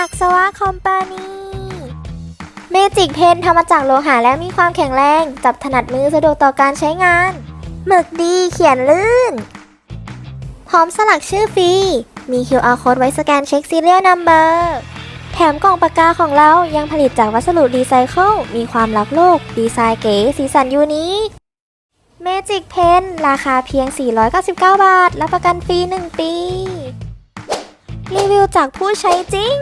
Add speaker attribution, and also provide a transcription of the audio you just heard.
Speaker 1: อักษวะคอมปานีเมจิกเพนทำมาจากโลหะและมีความแข็งแรง จับถนัดมือสะดวกต่อการใช้งาน หมึกดีเขียนลื่น พร้อมสลักชื่อฟรี มี QR code ไว้สแกนเช็ค Serial Number แถมกล่องปากกาของเรายังผลิตจากวัสดุรีไซเคิลมีความรักโลก ดีไซน์เก๋สีสันยูนิคเมจิกเพนราคาเพียง 499 บาทและประกันฟรี 1 ปี รีวิวจากผู้ใช้จริง